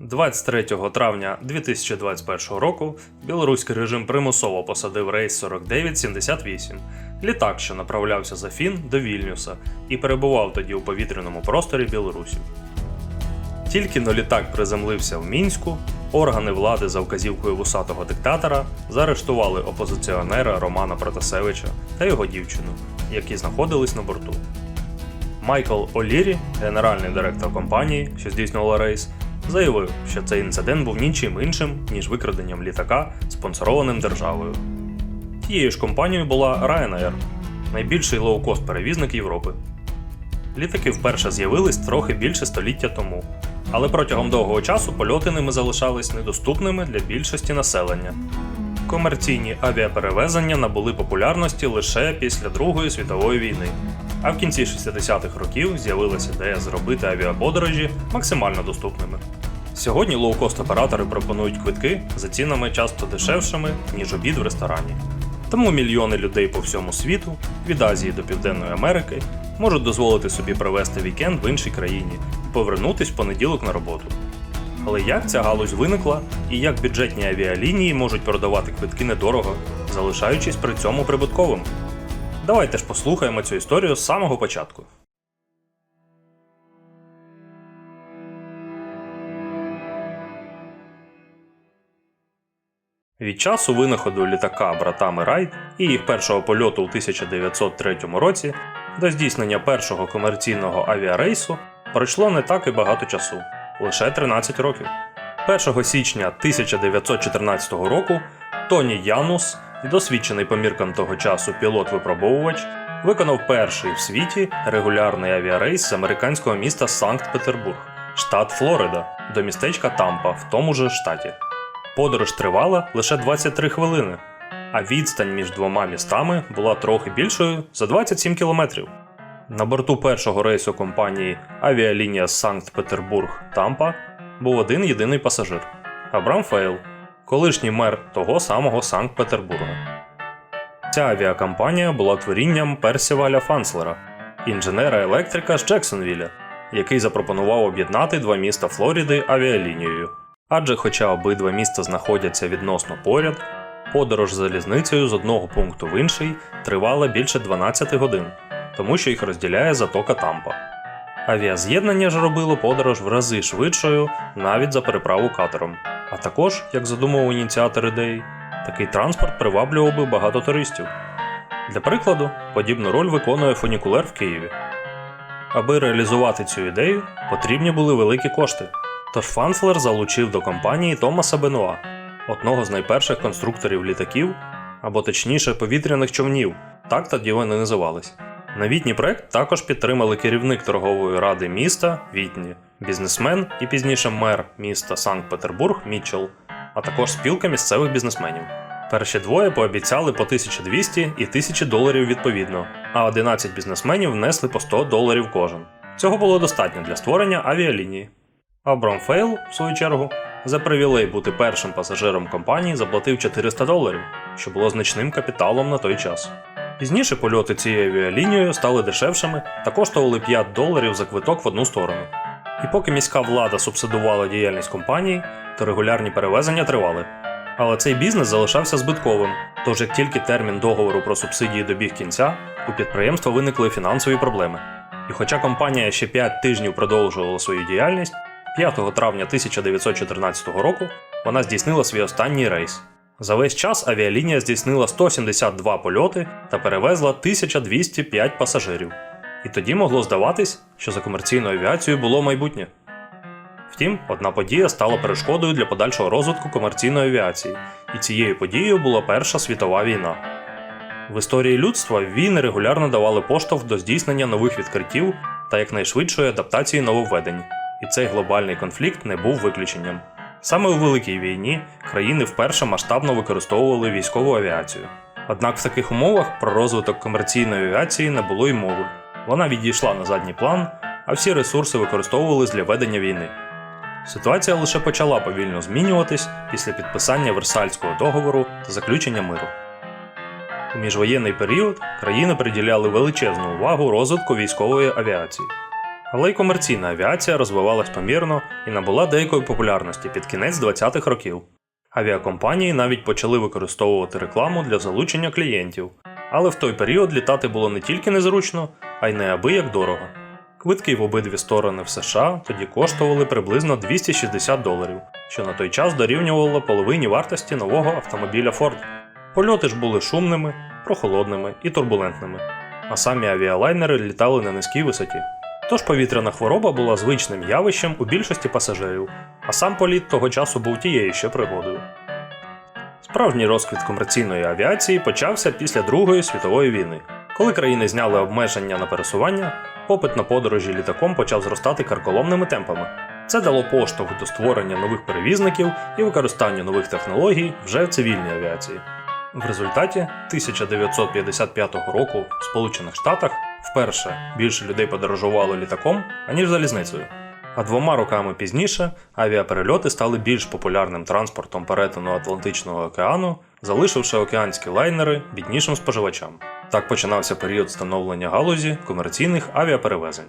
23 травня 2021 року білоруський режим примусово посадив рейс 4978, літак, що направлявся з Афін до Вільнюса і перебував тоді у повітряному просторі Білорусі. Тільки но літак приземлився в мінську, органи влади за вказівкою вусатого диктатора заарештували опозиціонера Романа Протасевича та його дівчину, які знаходились на борту. Майкл Олірі, генеральний директор компанії, що здійснювала рейс, заявив, що цей інцидент був нічим іншим, ніж викраденням літака, спонсорованим державою. Тією ж компанією була Ryanair, найбільший лоукост перевізник Європи. Літаки вперше з'явились трохи більше століття тому, але протягом довгого часу польоти ними залишались недоступними для більшості населення. Комерційні авіаперевезення набули популярності лише після Другої світової війни, а в кінці 60-х років з'явилася ідея зробити авіаподорожі максимально доступними. Сьогодні лоукост-оператори пропонують квитки за цінами часто дешевшими, ніж обід в ресторані. Тому мільйони людей по всьому світу, від Азії до Південної Америки, можуть дозволити собі провести вікенд в іншій країні повернутись в понеділок на роботу. Але як ця галузь виникла і як бюджетні авіалінії можуть продавати квитки недорого, залишаючись при цьому прибутковим? Давайте ж послухаємо цю історію з самого початку. Від часу винаходу літака братами Райт і їх першого польоту у 1903 році до здійснення першого комерційного авіарейсу пройшло не так і багато часу лише 13 років. 1 січня 1914 року Тоні Янус, досвідчений по міркам того часу пілот-випробовувач, виконав перший в світі регулярний авіарейс з американського міста Санкт-Петербург, штат Флорида, до містечка Тампа в тому же штаті. Подорож тривала лише 23 хвилини, а відстань між двома містами була трохи більшою за 27 кілометрів. На борту першого рейсу компанії Авіалінія Санкт-Петербург Тампа був один єдиний пасажир Абрам Фейл, колишній мер того самого Санкт-Петербурга. Ця авіакомпанія була творінням Персіваля Фанслера, інженера-електрика з Джексонвіля, який запропонував об'єднати два міста Флоріди авіалінією. Адже, хоча обидва міста знаходяться відносно поряд, подорож залізницею з одного пункту в інший тривала більше 12 годин, тому що їх розділяє затока Тампа. Авіаз'єднання ж робило подорож в рази швидшою навіть за переправу катером. А також, як задумав ініціатор ідеї, такий транспорт приваблював би багато туристів. Для прикладу, подібну роль виконує фунікулер в Києві. Аби реалізувати цю ідею, потрібні були великі кошти. Тож Фанслер залучив до компанії Томаса Бенуа, одного з найперших конструкторів літаків, або точніше повітряних човнів, так тоді вони називались. Новітній проект також підтримали керівник торгової ради міста Вітні, бізнесмен і пізніше мер міста Санкт-Петербург Мітчелл, а також спілка місцевих бізнесменів. Перші двоє пообіцяли по 1200 і 1000 доларів відповідно, а 11 бізнесменів внесли по 100 доларів кожен. Цього було достатньо для створення авіалінії. Абрам Фейл, в свою чергу, за привілей бути першим пасажиром компанії заплатив 400 доларів, що було значним капіталом на той час. Пізніше польоти цією авіалінією стали дешевшими та коштували 5 доларів за квиток в одну сторону. І поки міська влада субсидувала діяльність компанії, то регулярні перевезення тривали. Але цей бізнес залишався збитковим, тож як тільки термін договору про субсидії добіг кінця, у підприємства виникли фінансові проблеми. І хоча компанія ще 5 тижнів продовжувала свою діяльність, 5 травня 1914 року вона здійснила свій останній рейс. За весь час авіалінія здійснила 172 польоти та перевезла 1205 пасажирів. І тоді могло здаватись, що за комерційною авіацією було майбутнє. Втім, одна подія стала перешкодою для подальшого розвитку комерційної авіації, і цією подією була Перша світова війна. В історії людства війни регулярно давали поштовх до здійснення нових відкриттів та якнайшвидшої адаптації нововведень, і цей глобальний конфлікт не був виключенням. Саме у Великій війні країни вперше масштабно використовували військову авіацію. Однак в таких умовах про розвиток комерційної авіації не було й мови. Вона відійшла на задній план, а всі ресурси використовувались для ведення війни. Ситуація лише почала повільно змінюватись після підписання Версальського договору та заключення миру. У міжвоєнний період країни приділяли величезну увагу розвитку військової авіації. Але й комерційна авіація розвивалась помірно і набула деякої популярності під кінець 20-х років. Авіакомпанії навіть почали використовувати рекламу для залучення клієнтів, але в той період літати було не тільки незручно, а й неабияк дорого. Квитки в обидві сторони в США тоді коштували приблизно 260 доларів, що на той час дорівнювало половині вартості нового автомобіля Ford. Польоти ж були шумними, прохолодними і турбулентними, а самі авіалайнери літали на низькій висоті. Тож повітряна хвороба була звичним явищем у більшості пасажирів, а сам політ того часу був тією ще пригодою. Справжній розквіт комерційної авіації почався після Другої світової війни. Коли країни зняли обмеження на пересування, попит на подорожі літаком почав зростати карколомними темпами. Це дало поштовх до створення нових перевізників і використання нових технологій вже в цивільній авіації. В результаті 1955 року в Сполучених Штатах вперше більше людей подорожувало літаком, аніж залізницею. А двома роками пізніше авіаперельоти стали більш популярним транспортом перетину Атлантичного океану, залишивши океанські лайнери біднішим споживачам. Так починався період становлення галузі комерційних авіаперевезень.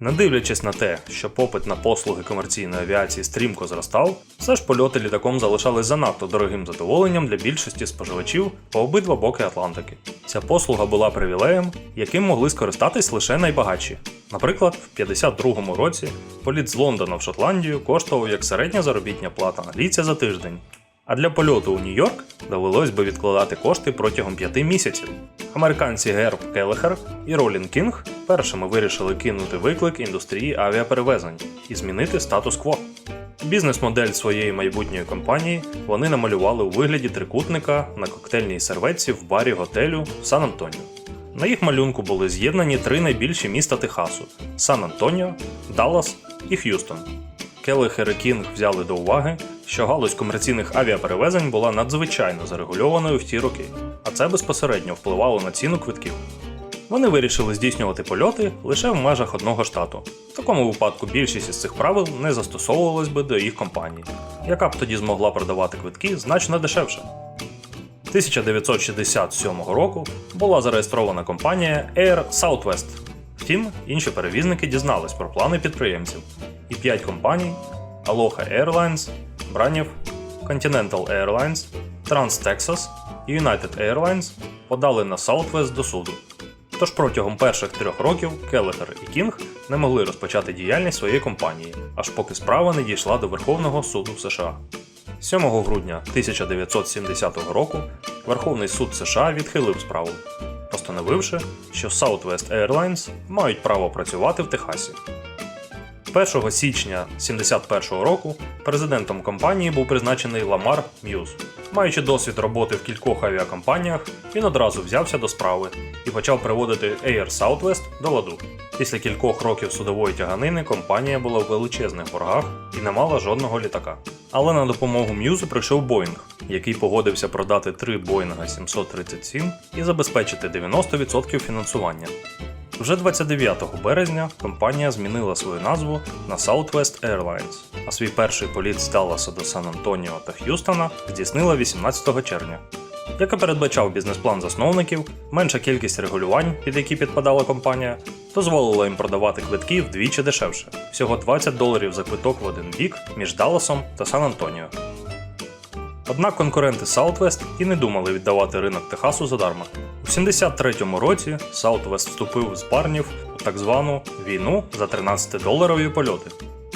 Не дивлячись на те, що попит на послуги комерційної авіації стрімко зростав, все ж польоти літаком залишались занадто дорогим задоволенням для більшості споживачів по обидва боки Атлантики. Ця послуга була привілеєм, яким могли скористатись лише найбагатші. Наприклад, в 52-му році політ з Лондона в Шотландію коштував як середня заробітня плата англійця за тиждень. А для польоту у Нью-Йорк довелось би відкладати кошти протягом п'яти місяців. Американці Герб Келлехер і Ролін Кінг першими вирішили кинути виклик індустрії авіаперевезень і змінити статус-кво. Бізнес-модель своєї майбутньої компанії вони намалювали у вигляді трикутника на коктейльній серветці в барі готелю в Сан-Антоніо. На їх малюнку були з'єднані три найбільші міста Техасу: Сан-Антоніо, Даллас і Х'юстон. Келлехер і Кінг взяли до уваги, що галузь комерційних авіаперевезень була надзвичайно зарегульованою в ті роки, а це безпосередньо впливало на ціну квитків. Вони вирішили здійснювати польоти лише в межах одного штату. В такому випадку більшість із цих правил не застосовувалась би до їх компанії, яка б тоді змогла продавати квитки значно дешевше. 1967 року була зареєстрована компанія Air Southwest. Втім, інші перевізники дізнались про плани підприємців, і п'ять компаній Aloha Airlines, Braniff, Continental Airlines, Trans-Texas і United Airlines подали на Southwest до суду. Тож протягом перших трьох років Келлехер і Кінг не могли розпочати діяльність своєї компанії, аж поки справа не дійшла до Верховного суду США. 7 грудня 1970 року Верховний суд США відхилив справу, постановивши, що Southwest Airlines мають право працювати в Техасі. 1 січня 1971 року президентом компанії був призначений Ламар М'юз. Маючи досвід роботи в кількох авіакомпаніях, він одразу взявся до справи і почав приводити Air Southwest до ладу. Після кількох років судової тяганини компанія була в величезних боргах і не мала жодного літака. Але на допомогу М'юзу прийшов Боїнг, який погодився продати три Боїнга 737 і забезпечити 90% фінансування. Вже 29 березня компанія змінила свою назву на Southwest Airlines, а свій перший політ з Далласа до Сан-Антоніо та Х'юстона здійснила 18 червня. Як і передбачав бізнес-план засновників, менша кількість регулювань, під які підпадала компанія, дозволила їм продавати квитки вдвічі дешевше всього 20 доларів за квиток в один бік між Далласом та Сан-Антоніо. Однак конкуренти Southwest і не думали віддавати ринок Техасу задарма. У 73-му році Southwest вступив з Барнів у так звану війну за 13-доларові польоти.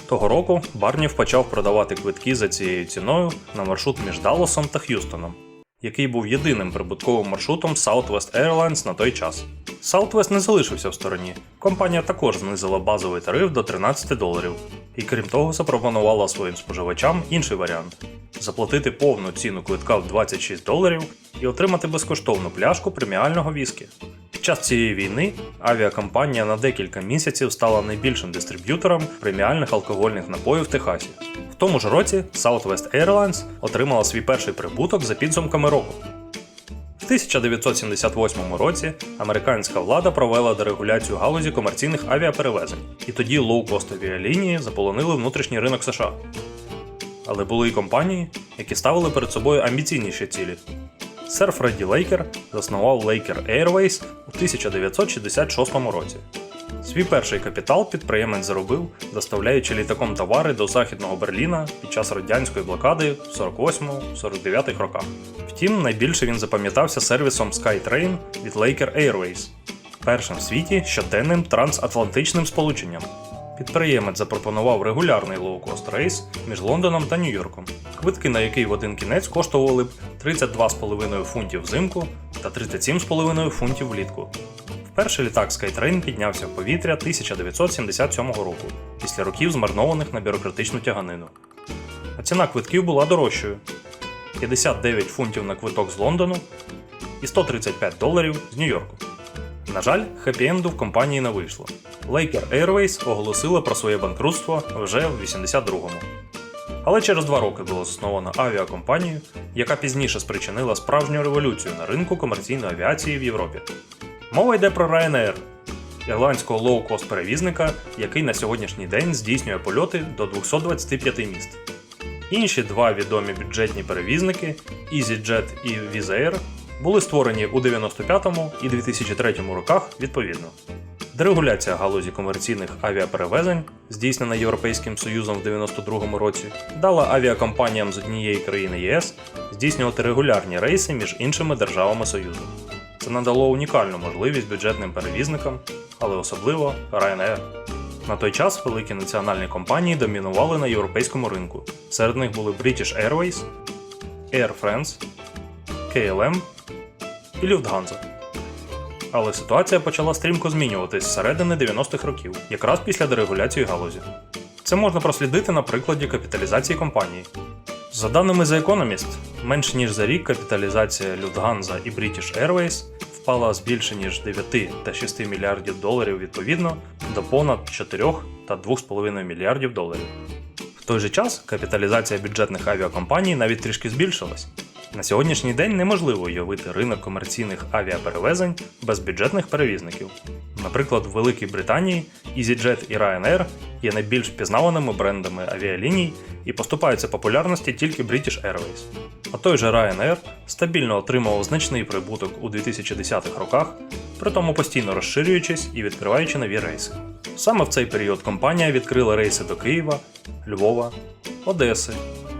Того року Барнів почав продавати квитки за цією ціною на маршрут між Далласом та Х'юстоном, який був єдиним прибутковим маршрутом Southwest Airlines на той час. Southwest не залишився в стороні. Компанія також знизила базовий тариф до 13 доларів, і крім того, запропонувала своїм споживачам інший варіант заплатити повну ціну квитка в 26 доларів і отримати безкоштовну пляшку преміального віскі. Під час цієї війни авіакомпанія на декілька місяців стала найбільшим дистриб'ютором преміальних алкогольних напоїв в Техасі. В тому ж році Southwest Airlines отримала свій перший прибуток за підсумками року. В 1978 році американська влада провела дерегуляцію галузі комерційних авіаперевезень, і тоді лоукост авіалінії заполонили внутрішній ринок США. Але були й компанії, які ставили перед собою амбіційніші цілі. Сер Фредді Лейкер заснував Laker Airways у 1966 році. Свій перший капітал підприємець заробив, доставляючи літаком товари до Західного Берліна під час радянської блокади в 48-49 роках. Втім, найбільше він запам'ятався сервісом SkyTrain від Laker Airways, першим в світі щоденним трансатлантичним сполученням. Підприємець запропонував регулярний лоукост рейс між Лондоном та Нью-Йорком, квитки на який в один кінець коштували б 32,5 фунтів взимку та 37,5 фунтів влітку. Вперше літак SkyTrain піднявся в повітря 1977 року, після років змарнованих на бюрократичну тяганину. А ціна квитків була дорожчою: 59 фунтів на квиток з Лондону і 135 доларів з Нью-Йорку. На жаль, хеппі-енду в компанії не вийшло. Laker Airways оголосила про своє банкрутство вже в 82-му. Але через два роки було засновано авіакомпанію, яка пізніше спричинила справжню революцію на ринку комерційної авіації в Європі. Мова йде про Ryanair, ірландського лоу-кост перевізника, який на сьогоднішній день здійснює польоти до 225 міст. Інші два відомі бюджетні перевізники EasyJet і Wizz Air були створені у 95-му і 2003 роках відповідно. Дерегуляція галузі комерційних авіаперевезень, здійснена Європейським Союзом в 92-му році, дала авіакомпаніям з однієї країни ЄС здійснювати регулярні рейси між іншими державами Союзу. Це надало унікальну можливість бюджетним перевізникам, але особливо Ryanair. На той час великі національні компанії домінували на європейському ринку. Серед них були British Airways, Air France, KLM і Lufthansa. Але ситуація почала стрімко змінюватись з середини 90-х років, якраз після дерегуляції галузі. Це можна прослідити на прикладі капіталізації компанії. За даними The Economist, менш ніж за рік капіталізація Lufthansa і British Airways впала з більше ніж 9 та 6 мільярдів доларів відповідно до понад 4 та 2,5 мільярдів доларів. В той же час капіталізація бюджетних авіакомпаній навіть трішки збільшилась. На сьогоднішній день неможливо уявити ринок комерційних авіаперевезень без бюджетних перевізників. Наприклад, в Великій Британії EasyJet і Ryanair є найбільш впізнаваними брендами авіаліній і поступаються популярності тільки British Airways. А той же Ryanair стабільно отримував значний прибуток у 2010-х роках, при тому постійно розширюючись і відкриваючи нові рейси. Саме в цей період компанія відкрила рейси до Києва, Львова, Одеси,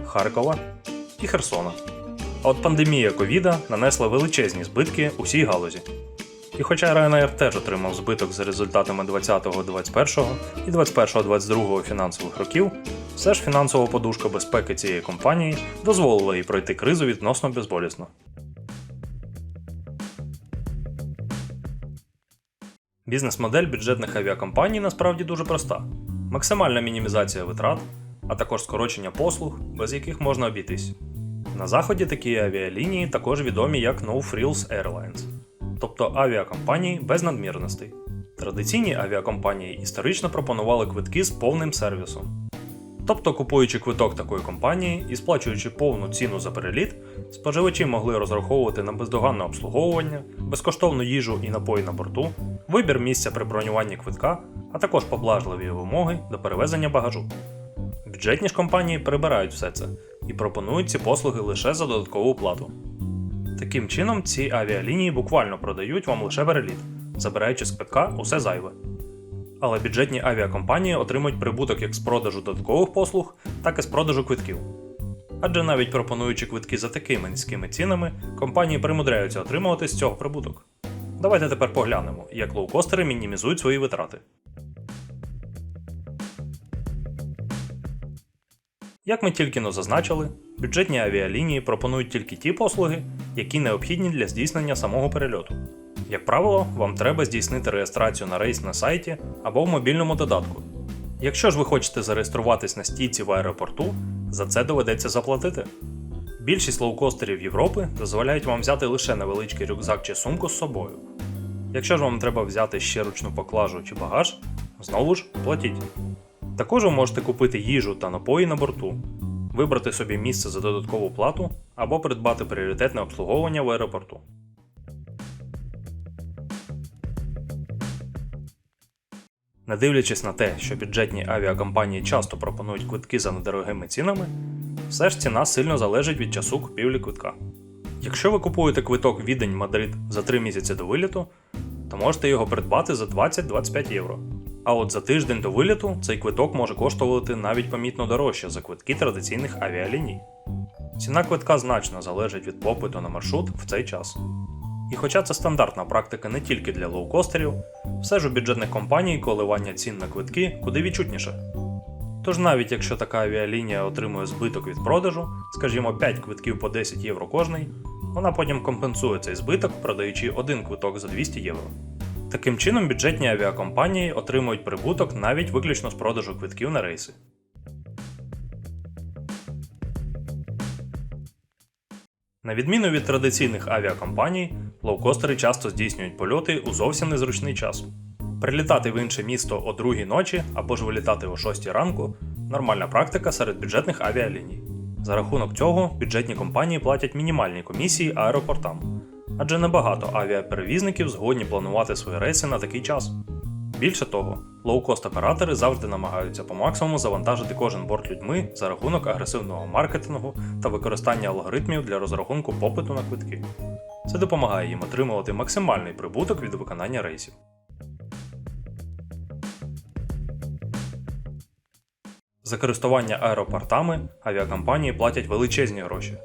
Харкова і Херсона. А от пандемія ковіда нанесла величезні збитки усій галузі. І хоча Ryanair теж отримав збиток за результатами 20-21 і 21-22 фінансових років, все ж фінансова подушка безпеки цієї компанії дозволила їй пройти кризу відносно безболісно. Бізнес-модель бюджетних авіакомпаній насправді дуже проста: максимальна мінімізація витрат, а також скорочення послуг, без яких можна обійтись. На заході такі авіалінії також відомі як No Frills Airlines, тобто авіакомпанії без надмірностей. Традиційні авіакомпанії історично пропонували квитки з повним сервісом. Тобто, купуючи квиток такої компанії і сплачуючи повну ціну за переліт, споживачі могли розраховувати на бездоганне обслуговування, безкоштовну їжу і напої на борту, вибір місця при бронюванні квитка, а також поблажливі вимоги до перевезення багажу. Бюджетні ж компанії прибирають все це і пропонують ці послуги лише за додаткову плату. Таким чином, ці авіалінії буквально продають вам лише переліт, забираючи з квитка усе зайве. Але бюджетні авіакомпанії отримують прибуток як з продажу додаткових послуг, так і з продажу квитків. Адже навіть пропонуючи квитки за такими низькими цінами, компанії примудряються отримувати з цього прибуток. Давайте тепер поглянемо, як лоукостери мінімізують свої витрати. Як ми тільки но зазначили, бюджетні авіалінії пропонують тільки ті послуги, які необхідні для здійснення самого перельоту. Як правило, вам треба здійснити реєстрацію на рейс на сайті або в мобільному додатку. Якщо ж ви хочете зареєструватись на стійці в аеропорту, за це доведеться заплатити. Більшість лоукостерів Європи дозволяють вам взяти лише невеличкий рюкзак чи сумку з собою. Якщо ж вам треба взяти ще ручну поклажу чи багаж, знову ж платіть. Також ви можете купити їжу та напої на борту, вибрати собі місце за додаткову плату або придбати пріоритетне обслуговування в аеропорту. Не дивлячись на те, що бюджетні авіакомпанії часто пропонують квитки за недорогими цінами, все ж ціна сильно залежить від часу купівлі квитка. Якщо ви купуєте квиток Відень Мадрид за 3 місяці до виліту, то можете його придбати за 20-25 євро. А от за тиждень до виліту цей квиток може коштувати навіть помітно дорожче за квитки традиційних авіаліній. Ціна квитка значно залежить від попиту на маршрут в цей час. І хоча це стандартна практика не тільки для лоукостерів, все ж у бюджетних компаній коливання цін на квитки куди відчутніше. Тож навіть якщо така авіалінія отримує збиток від продажу, скажімо 5 квитків по 10 євро кожний, вона потім компенсує цей збиток, продаючи один квиток за 200 євро. Таким чином, бюджетні авіакомпанії отримують прибуток навіть виключно з продажу квитків на рейси. На відміну від традиційних авіакомпаній, лоукостери часто здійснюють польоти у зовсім незручний час. Прилітати в інше місто о 2 ночі або ж вилітати о 6 ранку нормальна практика серед бюджетних авіаліній. За рахунок цього бюджетні компанії платять мінімальні комісії аеропортам, адже небагато авіаперевізників згодні планувати свої рейси на такий час. Більше того, лоукост-оператори завжди намагаються по максимуму завантажити кожен борт людьми за рахунок агресивного маркетингу та використання алгоритмів для розрахунку попиту на квитки. Це допомагає їм отримувати максимальний прибуток від виконання рейсів. За користування аеропортами авіакомпанії платять величезні гроші.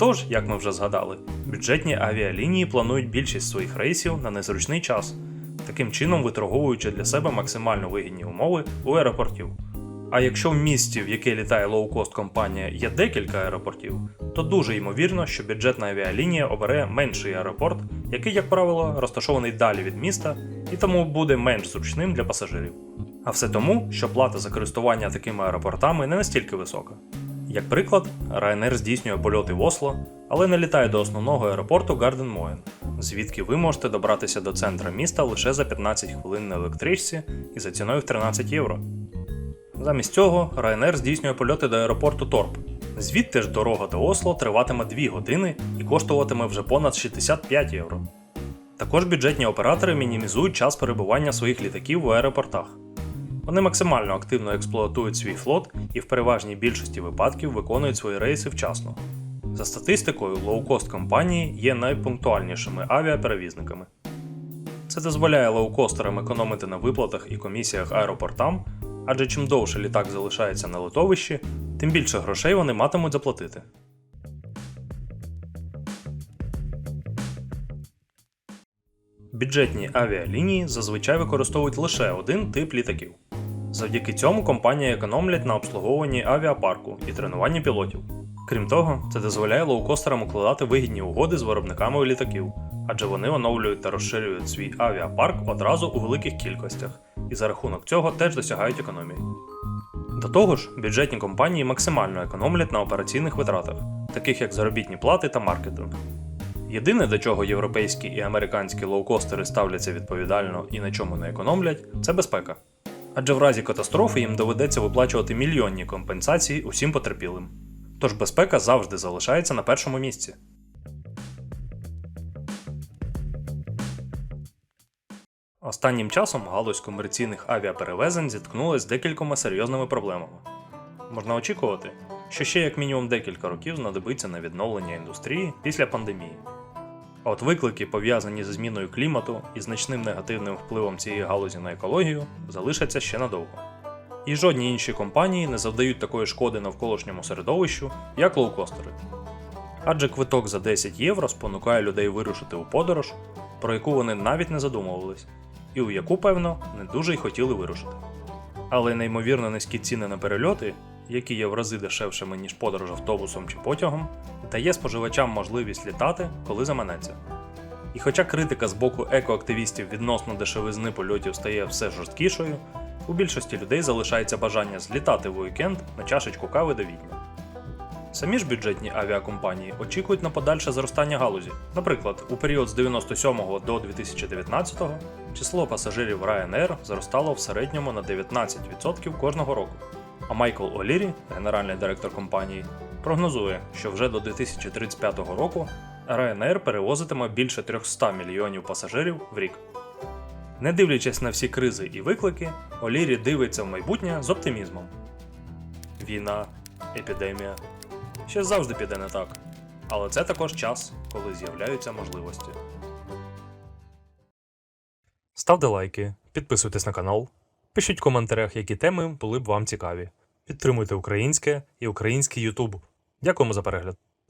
Тож, як ми вже згадали, бюджетні авіалінії планують більшість своїх рейсів на незручний час, таким чином виторговуючи для себе максимально вигідні умови у аеропортів. А якщо в місті, в яке літає лоукост компанія, є декілька аеропортів, то дуже ймовірно, що бюджетна авіалінія обере менший аеропорт, який, як правило, розташований далі від міста і тому буде менш зручним для пасажирів. А все тому, що плата за користування такими аеропортами не настільки висока. Як приклад, Ryanair здійснює польоти в Осло, але не літає до основного аеропорту Гарден Моен, звідки ви можете добратися до центра міста лише за 15 хвилин на електричці і за ціною в 13 євро. Замість цього Ryanair здійснює польоти до аеропорту Торп. Звідти ж дорога до Осло триватиме 2 години і коштуватиме вже понад 65 євро. Також бюджетні оператори мінімізують час перебування своїх літаків в аеропортах. Вони максимально активно експлуатують свій флот і в переважній більшості випадків виконують свої рейси вчасно. За статистикою, лоукост компанії є найпунктуальнішими авіаперевізниками. Це дозволяє лоукостерам економити на виплатах і комісіях аеропортам, адже чим довше літак залишається на литовищі, тим більше грошей вони матимуть заплатити. Бюджетні авіалінії зазвичай використовують лише один тип літаків. Завдяки цьому компанії економлять на обслуговуванні авіапарку і тренуванні пілотів. Крім того, це дозволяє лоукостерам укладати вигідні угоди з виробниками літаків, адже вони оновлюють та розширюють свій авіапарк одразу у великих кількостях, і за рахунок цього теж досягають економії. До того ж, бюджетні компанії максимально економлять на операційних витратах, таких як заробітні плати та маркетинг. Єдине, до чого європейські і американські лоукостери ставляться відповідально і на чому не економлять, це безпека. Адже в разі катастрофи їм доведеться виплачувати мільйонні компенсації усім потерпілим. Тож безпека завжди залишається на першому місці. Останнім часом галузь комерційних авіаперевезень зіткнулася з декількома серйозними проблемами. Можна очікувати, що ще як мінімум декілька років знадобиться на відновлення індустрії після пандемії. А от виклики, пов'язані зі зміною клімату і значним негативним впливом цієї галузі на екологію, залишаться ще надовго. І жодні інші компанії не завдають такої шкоди навколишньому середовищу, як лоукостери. Адже квиток за 10 євро спонукає людей вирушити у подорож, про яку вони навіть не задумувались, і у яку, певно, не дуже й хотіли вирушити. Але неймовірно низькі ціни на перельоти, які є в рази дешевшими, ніж подорож автобусом чи потягом, дає споживачам можливість літати, коли заманеться. І хоча критика з боку екоактивістів відносно дешевизни польотів стає все жорсткішою, у більшості людей залишається бажання злітати в уікенд на чашечку кави до відьма. Самі ж бюджетні авіакомпанії очікують на подальше зростання галузі. Наприклад, у період з 97 до 2019 число пасажирів Ryanair зростало в середньому на 19% кожного року. А Майкл Олірі, генеральний директор компанії, прогнозує, що вже до 2035 року Ryanair перевозитиме більше 300 мільйонів пасажирів в рік. Не дивлячись на всі кризи і виклики, Олірі дивиться в майбутнє з оптимізмом. Війна, епідемія. Ще завжди піде не так. Але це також час коли з'являються можливості. Ставте лайки, підписуйтесь на канал, пишіть в коментарях, які теми були б вам цікаві. Підтримуйте українське і український Ютуб. Дякуємо за перегляд.